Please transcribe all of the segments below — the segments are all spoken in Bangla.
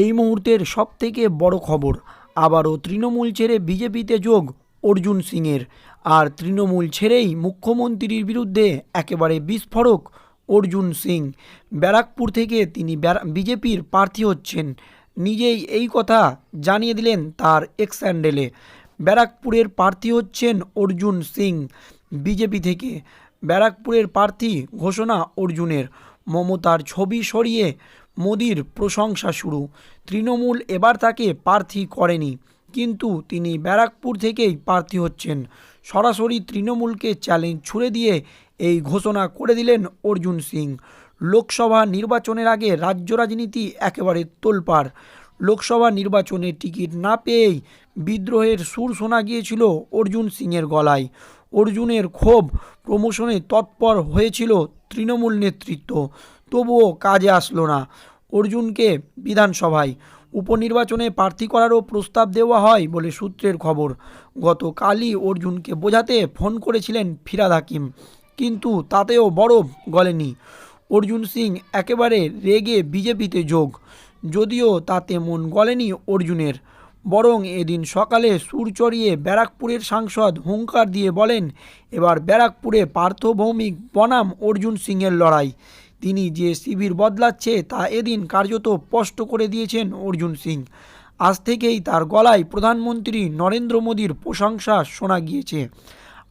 এই মুহূর্তের সবথেকে বড় খবর। আবারও তৃণমূল ছেড়ে বিজেপিতে যোগ অর্জুন সিংয়ের। আর তৃণমূল ছেড়েই মুখ্যমন্ত্রীর বিরুদ্ধে একেবারে বিস্ফোরক অর্জুন সিং। ব্যারাকপুর থেকে তিনি বিজেপির প্রার্থী হচ্ছেন। নিজেই এই কথা জানিয়ে দিলেন তার এক্স হ্যান্ডেলে ব্যারাকপুরের প্রার্থী হচ্ছেন অর্জুন সিং বিজেপি থেকে। ব্যারাকপুরের প্রার্থী ঘোষণা অর্জুনের। মমতার ছবি সরিয়ে মোদির প্রশংসা শুরু। তৃণমূল এবার তাকে প্রার্থী করেনি, কিন্তু তিনি ব্যারাকপুর থেকেই প্রার্থী হচ্ছেন। সরাসরি তৃণমূলকে চ্যালেঞ্জ ছুড়ে দিয়ে এই ঘোষণা করে দিলেন অর্জুন সিং। লোকসভা নির্বাচনের আগে রাজ্য রাজনীতি একেবারে তোলপাড়। লোকসভা নির্বাচনে টিকিট না পেয়েই বিদ্রোহের সুর শোনা গিয়েছিল অর্জুন সিংয়ের গলায়। অর্জুনের ক্ষোভ প্রমোশনে তৎপর হয়েছিল তৃণমূল নেতৃত্ব। তবুও কাজে আসলো না। অর্জুনকে বিধানসভায় উপনির্বাচনে প্রার্থী করারও প্রস্তাব দেওয়া হয় বলে সূত্রের খবর। গতকালই অর্জুনকে বোঝাতে ফোন করেছিলেন ফিরাদ হাকিম, কিন্তু তাতেও বরফ গলেনি। অর্জুন সিং একেবারে রেগে বিজেপিতে যোগ, যদিও তাতে মন গলেনি অর্জুনের। বরং এদিন সকালে সুর চড়িয়ে ব্যারাকপুরের সাংসদ হুঙ্কার দিয়ে বলেন, এবার ব্যারাকপুরে পার্থভৌমিক বনাম অর্জুন সিংয়ের লড়াই। তিনি যে শিবির বদলাচ্ছে তা এদিন কার্যত স্পষ্ট করে দিয়েছেন অর্জুন সিং। আজ থেকেই তার গলায় প্রধানমন্ত্রী নরেন্দ্র মোদীর প্রশংসা শোনা গিয়েছে।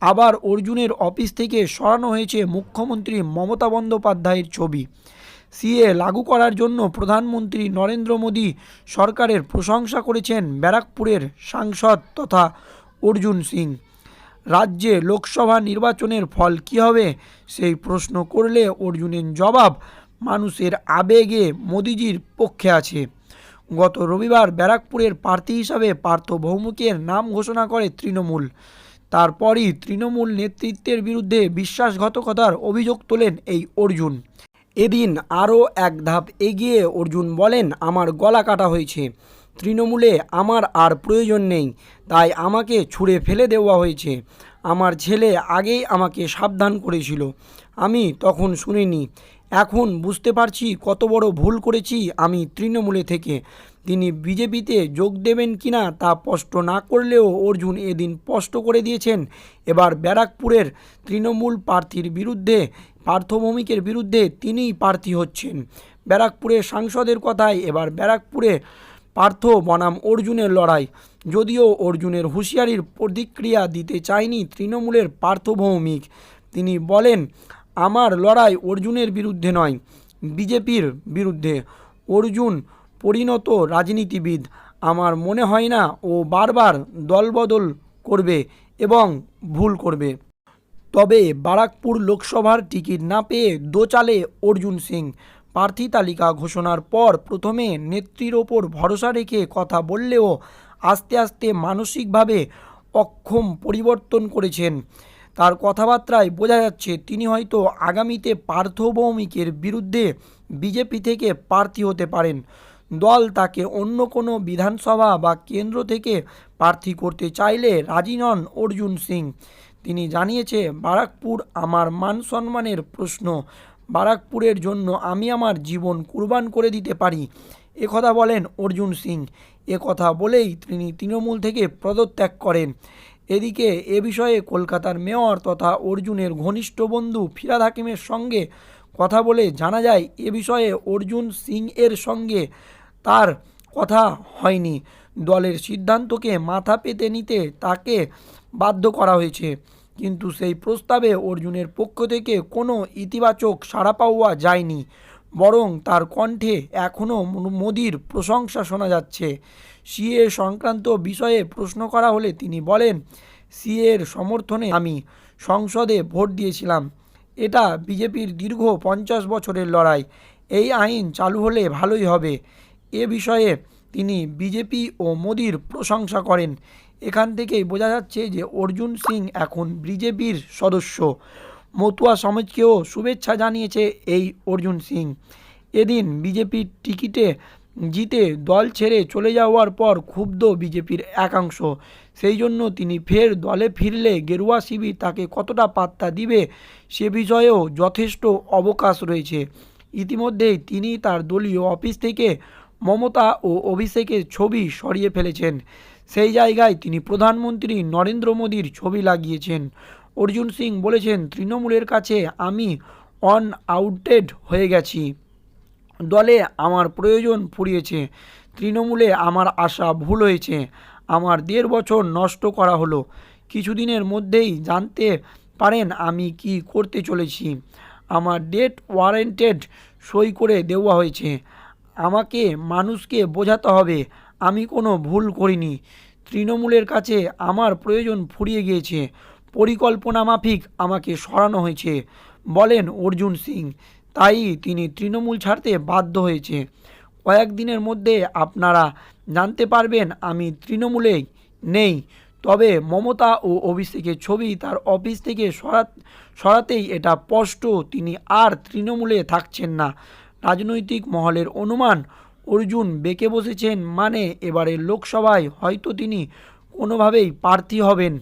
আবার অর্জুনের অফিস থেকে সরানো হয়েছে মুখ্যমন্ত্রী মমতা বন্দ্যোপাধ্যায়ের ছবি। সিএ লাগু করার জন্য প্রধানমন্ত্রী নরেন্দ্র মোদী সরকারের প্রশংসা করেছেন ব্যারাকপুরের সাংসদ তথা অর্জুন সিং। রাজ্যে লোকসভা নির্বাচনের ফল কী হবে? সেই প্রশ্ন করলে অর্জুনের জবাব, মানুষের আবেগে মোদিজির পক্ষে আছে। গত রবিবার ব্যারাকপুরের প্রার্থী হিসাবে পার্থ ভৌমিকের নাম ঘোষণা করে তৃণমূল। তারপরই তৃণমূল নেতৃত্বের বিরুদ্ধে বিশ্বাসঘাতকতার অভিযোগ তোলেন এই অর্জুন। এদিন আরও এক ধাপ এগিয়ে অর্জুন বলেন, আমার গলা কাটা হয়েছে। তৃণমূলে আমার আর প্রয়োজন নেই, তাই আমাকে ছুঁড়ে ফেলে দেওয়া হয়েছে। আমার ছেলে আগেই আমাকে সাবধান করেছিল। আমি তখন শুনিনি। এখন বুঝতে পারছি কত বড় ভুল করেছি আমি তৃণমূলে থেকে। তিনি বিজেপিতে যোগ দেবেন কিনা তা স্পষ্ট না করলেও অর্জুন এদিন স্পষ্ট করে দিয়েছেন। এবার ব্যারাকপুরের তৃণমূল প্রার্থীর বিরুদ্ধে, পার্থভৌমিকের বিরুদ্ধে তিনিই প্রার্থী হচ্ছেন। ব্যারাকপুরের সাংসদের কথায় এবার ব্যারাকপুরে পার্থ বনাম অর্জুনের লড়াই। যদিও অর্জুনের হুঁশিয়ারির প্রতিক্রিয়া দিতে চায়নি তৃণমূলের পার্থভৌমিক তিনি বলেন, আমার লড়াই অর্জুনের বিরুদ্ধে নয়, বিজেপির বিরুদ্ধে। অর্জুন পরিণত রাজনীতিবিদ। আমার মনে হয় না ও বারবার দলবদল করবে এবং ভুল করবে। তবে বারাকপুর লোকসভার টিকিট না পেয়ে দোচালে অর্জুন সিং। প্রার্থী তালিকা ঘোষণার পর প্রথমে নেত্রীর ওপর ভরসা রেখে কথা বললেও আস্তে আস্তে মানসিকভাবে অক্ষম পরিবর্তন করেছেন। তার কথাবার্তায় বোঝা যাচ্ছে তিনি হয়তো আগামীতে পার্থ ভৌমিকের বিরুদ্ধে বিজেপি থেকে প্রার্থী হতে পারেন। দল তাকে অন্য কোনো বিধানসভা বা কেন্দ্র থেকে প্রার্থী করতে চাইলে রাজি নন অর্জুন সিং। তিনি জানিয়েছে, বারাকপুর আমার মান সম্মানের প্রশ্ন। বারাকপুরের জন্য আমি আমার জীবন কুরবান করে দিতে পারি। একথা বলেন অর্জুন সিং। এ কথা বলেই তিনি তৃণমূল থেকে পদত্যাগ করেন। এদিকে এ বিষয়ে কলকাতার মেয়র তথা অর্জুনের ঘনিষ্ঠ বন্ধু ফিরাদ হাকিমের সঙ্গে কথা বলে জানা যায়, এ বিষয়ে অর্জুন সিং এর সঙ্গে তার কথা হয়নি। দলের সিদ্ধান্তকে মাথা পেতে নিতে তাকে বাধ্য করা হয়েছে। কিন্তু সেই প্রস্তাবে অর্জুনের পক্ষ থেকে কোনো ইতিবাচক সাড়া পাওয়া যায়নি, বরং তার কণ্ঠে এখনও মোদির প্রশংসা শোনা যাচ্ছে। সিএ সংক্রান্ত বিষয়ে প্রশ্ন করা হলে তিনি বলেন, সিএর সমর্থনে আমি সংসদে ভোট দিয়েছিলাম। এটা বিজেপির দীর্ঘ পঞ্চাশ বছরের লড়াই। এই আইন চালু হলে ভালোই হবে। এ বিষয়ে তিনি বিজেপি ও মোদির প্রশংসা করেন। এখান থেকেই বোঝা যাচ্ছে যে অর্জুন সিং এখন বিজেপির সদস্য। মতুয়া সমাজকেও শুভেচ্ছা জানিয়েছে এই অর্জুন সিং। এদিন বিজেপির টিকিটে জিতে দল ছেড়ে চলে যাওয়ার পর ক্ষুব্ধ বিজেপির একাংশ। সেই জন্য তিনি ফের দলে ফিরলে গেরুয়া শিবির তাকে কতটা পাত্তা দিবে সে বিষয়েও যথেষ্ট অবকাশ রয়েছে। ইতিমধ্যেই তিনি তার দলীয় অফিস থেকে মমতা ও অভিষেকের ছবি সরিয়ে ফেলেছেন। সেই জায়গায় তিনি প্রধানমন্ত্রী নরেন্দ্র মোদীর ছবি লাগিয়েছেন। অর্জুন সিং বলেছেন, তৃণমূলের কাছে আমি অন আউটেড হয়ে গেছি। দলে আমার প্রয়োজন ফুরিয়েছে। তৃণমূলে আমার আশা ভুল হয়েছে। আমার দেড় বছর নষ্ট করা হলো। কিছুদিনের মধ্যেই জানতে পারেন আমি কি করতে চলেছি। আমার ডেট ওয়ারেন্টেড সই করে দেওয়া হয়েছে। আমাকে মানুষকে বোঝাতে হবে। আমি কোনো ভুল করিনি। তৃণমূলের কাছে আমার প্রয়োজন ফুরিয়ে গিয়েছে। পরিকল্পনা মাফিক আমাকে সরানো হয়েছে। বলেন অর্জুন সিং, তাই তিনি তৃণমূল ছাড়তে বাধ্য হয়েছে। কয়েকদিনের মধ্যে আপনারা জানতে পারবেন আমি তৃণমূলে নেই। তবে মমতা ও অভিষেকের ছবি তার অফিস থেকে সরা, সরাতেই এটা স্পষ্ট। তিনি আর তৃণমূলে থাকছেন না। রাজনৈতিক মহলের অনুমান অর্জুন বেঁকে বসেছেন মানে এবারের লোকসভায় হয়তো তিনি কোনোভাবেই প্রার্থী হবেন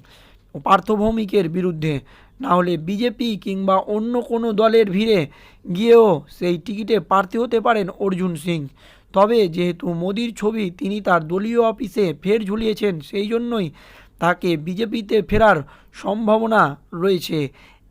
পার্থভৌমিকের বিরুদ্ধে। না হলে বিজেপি কিংবা অন্য কোনো দলের ভিড়ে গিয়েও সেই টিকিটে প্রার্থী হতে পারেন অর্জুন সিং। তবে যেহেতু মোদির ছবি তিনি তার দলীয় অফিসে ফের ঝুলিয়েছেন, সেই জন্যই তাকে বিজেপিতে ফেরার সম্ভাবনা রয়েছে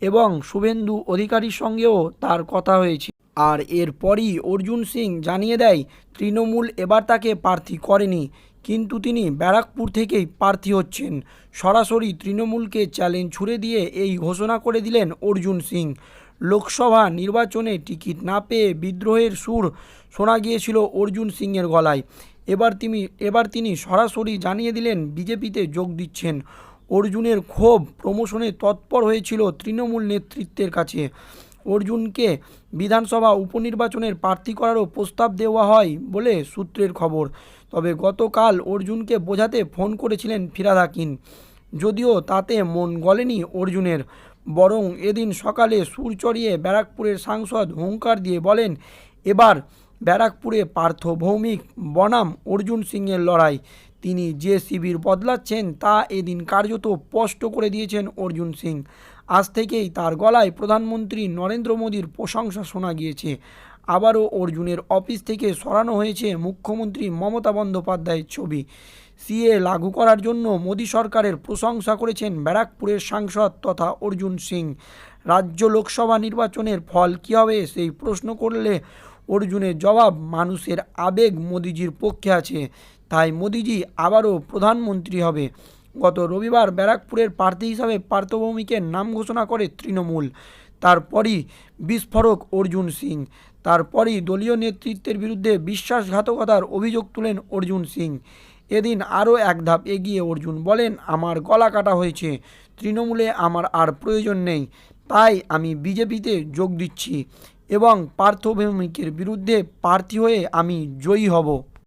এবং শুভেন্দু অধিকারীর সঙ্গেও তার কথা হয়েছে। আর এরপরই অর্জুন সিং জানিয়ে দেয়, তৃণমূল এবার তাকে প্রার্থী করেনি, কিন্তু তিনি ব্যারাকপুর থেকেই প্রার্থী হচ্ছেন। সরাসরি তৃণমূলকে চ্যালেঞ্জ ছুড়ে দিয়ে এই ঘোষণা করে দিলেন অর্জুন সিং। লোকসভা নির্বাচনে টিকিট না পেয়ে বিদ্রোহের সুর শোনা গিয়েছিল অর্জুন সিংয়ের গলায়। এবার তিনি এবার তিনি সরাসরি জানিয়ে দিলেন, বিজেপিতে যোগ দিচ্ছেন। অর্জুনের ক্ষোভ প্রমোশনে তৎপর হয়েছিল তৃণমূল নেতৃত্বের কাছে। অর্জুনকে বিধানসভা উপনির্বাচনের প্রার্থী করারও প্রস্তাব দেওয়া হয় বলে সূত্রের খবর। তবে গতকাল অর্জুনকে বোঝাতে ফোন করেছিলেন ফিরাদ হাকিম। যদিও তাতে মন গলেনি অর্জুনের, বরং এদিন সকালে সুর চড়িয়ে ব্যারাকপুরের সাংসদ হুঙ্কার দিয়ে বলেন, এবার ব্যারাকপুরে পার্থ ভৌমিক বনাম অর্জুন সিংয়ের লড়াই। তিনি যে শিবির বদলাচ্ছেন তা এদিন কার্যত স্পষ্ট করে দিয়েছেন অর্জুন সিং। আজ থেকেই তার গলায় প্রধানমন্ত্রী নরেন্দ্র মোদীর প্রশংসা শোনা গিয়েছে। আবারও অর্জুনের অফিস থেকে সরানো হয়েছে মুখ্যমন্ত্রী মমতা বন্দ্যোপাধ্যায়ের ছবি। সিএ লাগু করার জন্য মোদী সরকারের প্রশংসা করেছেন ব্যারাকপুরের সাংসদ তথা অর্জুন সিং। রাজ্য লোকসভা নির্বাচনের ফল কী হবে সেই প্রশ্ন করলে অর্জুনের জবাব মানুষের আবেগ মোদিজির পক্ষে আছে। তাই মোদিজি আবারও প্রধানমন্ত্রী হবে। গত রবিবার ব্যারাকপুরের প্রার্থী হিসাবে পার্থভৌমিকের নাম ঘোষণা করে তৃণমূল। তারপরই বিস্ফোরক অর্জুন সিং। তারপরই দলীয় নেতৃত্বের বিরুদ্ধে বিশ্বাসঘাতকতার অভিযোগ তুলেন অর্জুন সিং। এদিন আরও এক ধাপ এগিয়ে অর্জুন বলেন, আমার গলা কাটা হয়েছে। তৃণমূলে আমার আর প্রয়োজন নেই। তাই আমি বিজেপিতে যোগ দিচ্ছি এবং পার্থভৌমিকের বিরুদ্ধে প্রার্থী হয়ে আমি জয়ী হব।